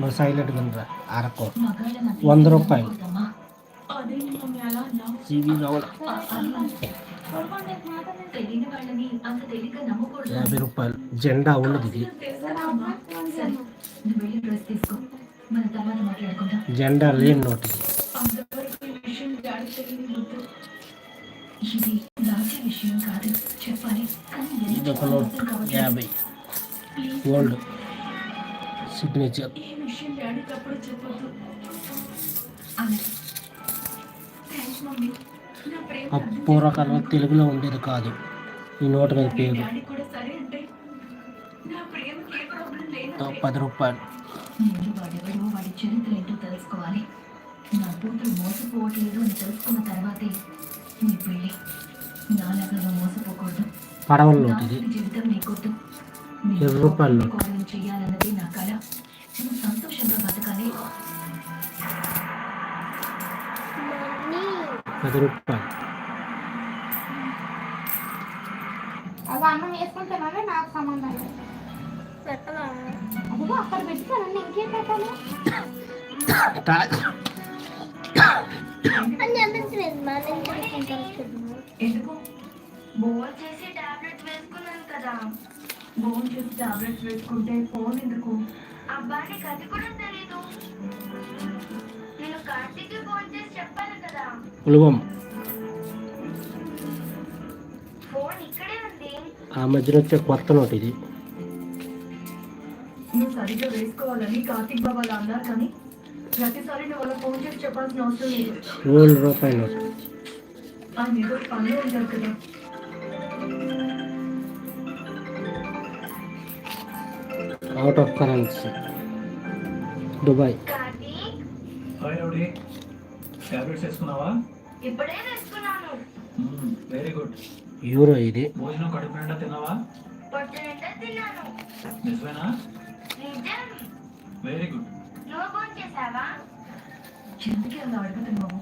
నువ్వు సైలెంట్గా ఉండరా అరకు వంద రూపాయలు. యాభై రూపాయలు. జెండా ఉన్నది ఇది. జెండా లేని నోటి. ఇది ఒక నోట్. యాభై. గోల్డ్ సిగ్నేచర్ ఆ పూర్వకాలంలో తెలుగులో ఉండేది కాదు. ఈ నోటు మీద పేరు. పది రూపాయలు. నేను వాడెవడో వాడి చరిత్ర ఏంటో తెలుసుకోవాలి. నా కూతురు మోసపోవట్లేదు అని తెలుసుకున్న తర్వాతే నీ పెళ్ళి. నాలాగా నువ్వు మోసపోకూడదు. పడవల నోటు నోటు కోడలు చేయాలన్నది నా కళ నువ్వు సంతోషంగా బతకాలి. పది రూపాయలు. అవి అన్నం వేసుకుంటానని నాకు సంబంధం లేదు. అదిగో అక్కడ పెట్టుకోనండి ఇంకేం పెట్టాలి? నేను ఎందుకు బోన్ చేసి టాబ్లెట్స్ వేసుకున్నాను కదా. బోన్ చేసి టాబ్లెట్స్ వేసుకుంటే ఫోన్ ఎందుకు? అబ్బాయికి అది కూడా తెలీదు. నేను కార్తీక్ ఫోన్ చేసి చెప్పాను కదా. ఉలవం ఫోన్ ఇక్కడే ఉంది. ఆ మధ్యన వచ్చే కొత్త నోటు ఇది. నువ్వు సరిగ్గా వేసుకోవాలని కార్తీక్ బాబా అన్నారు కానీ ప్రతిసారి నువ్వు అలా ఫోన్ చేసి చెప్పాల్సిన అవసరం లేదు. నోటు. ఆయన ఏదో పనిలో ఉంటారు కదా. Out of currency Dubai very good euro ఇది. భోజనం కడుపు నిండా తిన్నావా? పొట్టు నిండా తిన్నాను. నిజమేనా? నిజం. వెరీ గుడ్ నువ్వు ఫోన్ చేసావా? ఎందుకే అలా అడుగుతున్నావు.